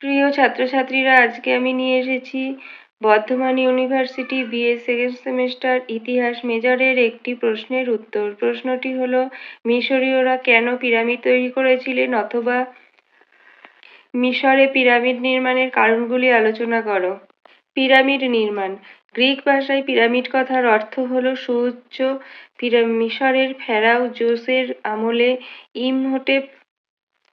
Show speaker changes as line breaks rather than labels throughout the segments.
প্রিয় ছাত্রছাত্রীরা, আজকে আমি নিয়ে এসেছি Bardhaman university BA second semester ইতিহাস মেজরের একটি প্রশ্নের উত্তর। প্রশ্নটি হলো, মিশরীয়রা কেন পিরামিড তৈরি করেছিলেন অথবা মিশরে পিরামিড নির্মাণের কারণগুলি আলোচনা করো। পিরামিড নির্মাণ। গ্রিক ভাষায় পিরামিড কথার অর্থ হলো সুউচ্চ মিশরের ফেরাও জোসের আমলে ইমহোটেপ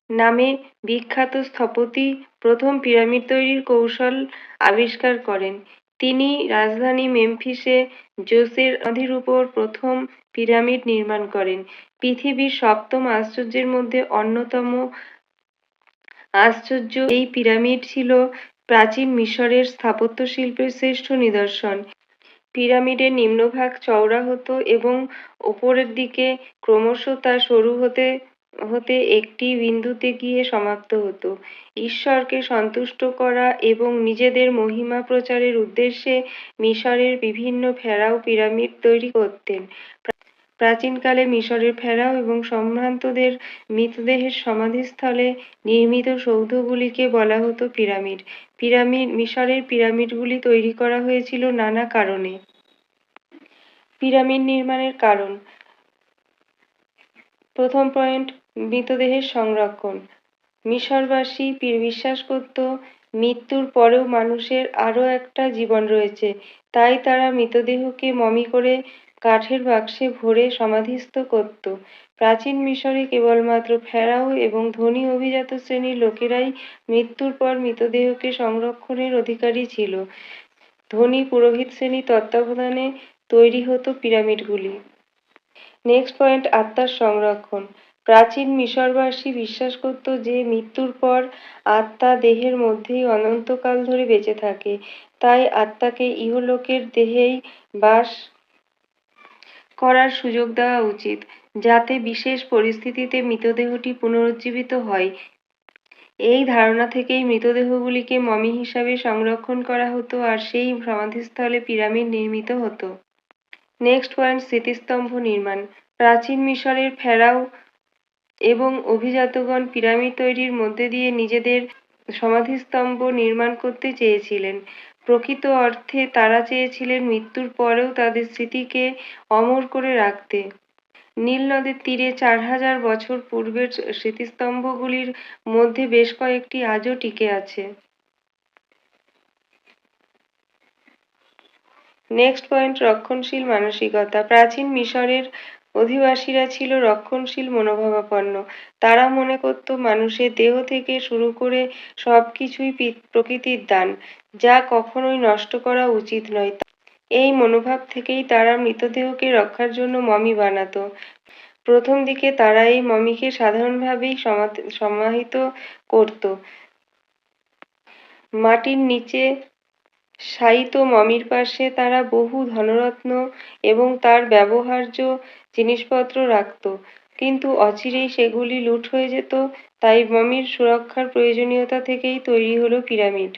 নামে বিখ্যাত স্থপতি প্রথম পিরামিড তৈরির কৌশল আবিষ্কার করেন। তিনি রাজধানী মেমফিসে জোসের নদীর উপর প্রথম পিরামিড নির্মাণ করেন। পৃথিবীর সপ্তম আশ্চর্যের মধ্যে অন্যতম আশ্চর্য এই পিরামিড ছিল প্রাচীন মিশরের স্থাপত্য শিল্পের শ্রেষ্ঠ নিদর্শন। পিরামিডের নিম্নভাগ চওড়া হতো এবং ওপরের দিকে ক্রমশ তা সরু হতে হতে একটি বিন্দুতে গিয়ে সমাপ্ত হতো। ঈশ্বরকে সন্তুষ্ট করা এবং নিজেদের মহিমা প্রচারের উদ্দেশ্যে মিশরের বিভিন্ন ফেরাও পিরামিড তৈরি করতেন। প্রাচীনকালে মিশরের ফেরাও এবং সম্ভ্রান্তদের মৃতদেহের সমাধিস্থলে নির্মিত সৌধগুলিকে বলা হতো পিরামিড। পিরামিড, মিশরের পিরামিডগুলি তৈরি করা হয়েছিল নানা কারণে। পিরামিড নির্মাণের কারণ প্রথম পয়েন্ট, মৃতদেহের সংরক্ষণ। মিশরবাসী বিশ্বাস করত, মৃত্যুর পরেও মানুষের আরও একটা জীবন রয়েছে। তাই তারা মৃতদেহকে মমি করে কাঠের বাক্সে ভরে সমাধিস্থ করত। প্রাচীন মিশরে কেবলমাত্র ফেরাও এবং ধনী অভিজাত শ্রেণির লোকেরাই মৃত্যুর পর মৃতদেহকে সংরক্ষণের অধিকারী ছিল। ধনী পুরোহিত শ্রেণি তত্ত্বাবধানে তৈরি হতো পিরামিডগুলি। নেক্সট পয়েন্ট আত্মার সংরক্ষণ। প্রাচীন মিশরবাসী বিশ্বাস করত যে, মৃত্যুর পর আত্মা দেহের মধ্যেই অনন্তকাল ধরে বেঁচে থাকে। তাই আত্মাকে ইহলোকের দেহেই বাস করার সুযোগ দেওয়া উচিত, যাতে বিশেষ পরিস্থিতিতে মৃতদেহটি পুনরুজ্জীবিত হয়। এই ধারণা থেকেই মৃতদেহগুলিকে মমি হিসাবে সংরক্ষণ করা হতো আর সেই সমাধিস্থলে পিরামিড নির্মিত হতো। নেক্সট পয়েন্ট স্মৃতিস্তম্ভ নির্মাণ প্রাচীন মিশরের ফেরাও এবং অভিজাতগণ পিরামিড তৈরির মধ্যে দিয়ে নিজেদের সমাধিস্তম্ভ নির্মাণ করতে চেয়েছিলেন। প্রকৃত অর্থে তারা চেয়েছিলেন মৃত্যুর পরেও তাদের স্মৃতিকে অমর করে রাখতে। নীল নদের তীরে চার হাজার বছর পূর্বের স্মৃতিস্তম্ভগুলির মধ্যে বেশ কয়েকটি আজও টিকে আছে। নেক্সট পয়েন্ট রক্ষণশীল মানসিকতা। প্রাচীন মিশরের অধিবাসীরা ছিল রক্ষণশীল মনোভাবাপন্ন। তারা মনে করত মানুষের দেহ থেকে শুরু করে সব কিছুই প্রকৃতির দান, যা কখনোই নষ্ট করা উচিত নয়। এই মনোভাব থেকেই তারা মৃতদেহকে রক্ষার জন্য মমি বানাতো। প্রথম দিকে তারা এই মমিকে সাধারণভাবেই সমাহিত করত। মাটির নিচে শায়িত মমির পাশে তারা বহু ধনরত্ন এবং তার ব্যবহার্য জিনিসপত্র রাখত। কিন্তু অচিরেই সেগুলি লুট হয়ে যেত, তাই মমির সুরক্ষার প্রয়োজনীয়তা থেকেই তৈরি হলো পিরামিড।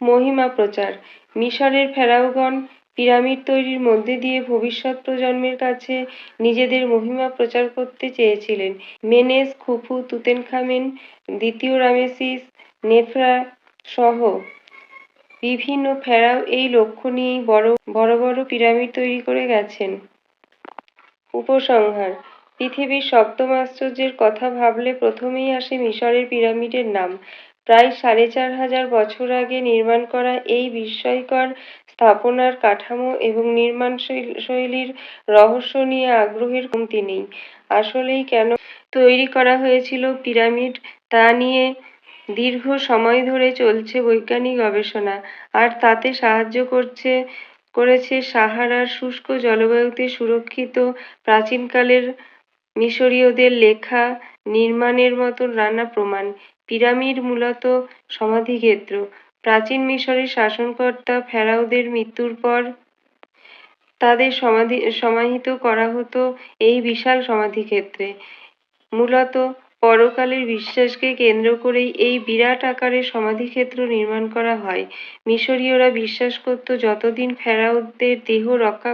মহিমা প্রচার। মিশরের ফেরাওগণ পিরামিড তৈরির মধ্যে দিয়ে ভবিষ্যৎ প্রজন্মের কাছে নিজেদের মহিমা প্রচার করতে চেয়েছিলেন। মেনেস, খুফু, তুতেনখামেন, দ্বিতীয় রামেসিস, নেফরা সহ বিভিন্ন ফেরাও এই লক্ষ্য নিয়েই বড় বড় বড় পিরামিড তৈরি করে গেছেন। উপসংহার, পৃথিবীর সপ্তম আশ্চর্যের কথা ভাবলে প্রথমেই আসে মিশরের পিরামিডের নাম। প্রায় সাড়ে চার হাজার বছর আগে নির্মাণ করা এই বিস্ময়কর স্থাপনার কাঠামো এবং নির্মাণ শৈলীর রহস্য নিয়ে আগ্রহের কমতি নেই। আসলেই কেন তৈরি করা হয়েছিল পিরামিড তা নিয়ে দীর্ঘ সময় ধরে চলছে বৈজ্ঞানিক গবেষণা। আর তাতে সাহায্য করছে, করেছে সাহারার শুষ্ক জলবায়ুতে সুরক্ষিত প্রাচীনকালের মিশরীয়দের লেখা নির্মাণের মতো নানা প্রমাণ। পিরামিড মূলত সমাধিক্ষেত্র। প্রাচীন মিশরের শাসনকর্তা ফেরাউদের মৃত্যুর পর তাদের সমাধি, সমাহিত করা হতো এই বিশাল সমাধিক্ষেত্রে। মূলত পরকালের বিশ্বাসকে কেন্দ্র করেই এই বিরাট আকারের সমাধিক্ষেত্র নির্মাণ করা হয়। মিশরীয়রা বিশ্বাস করত, যতদিন ফেরাওদের দেহ রক্ষা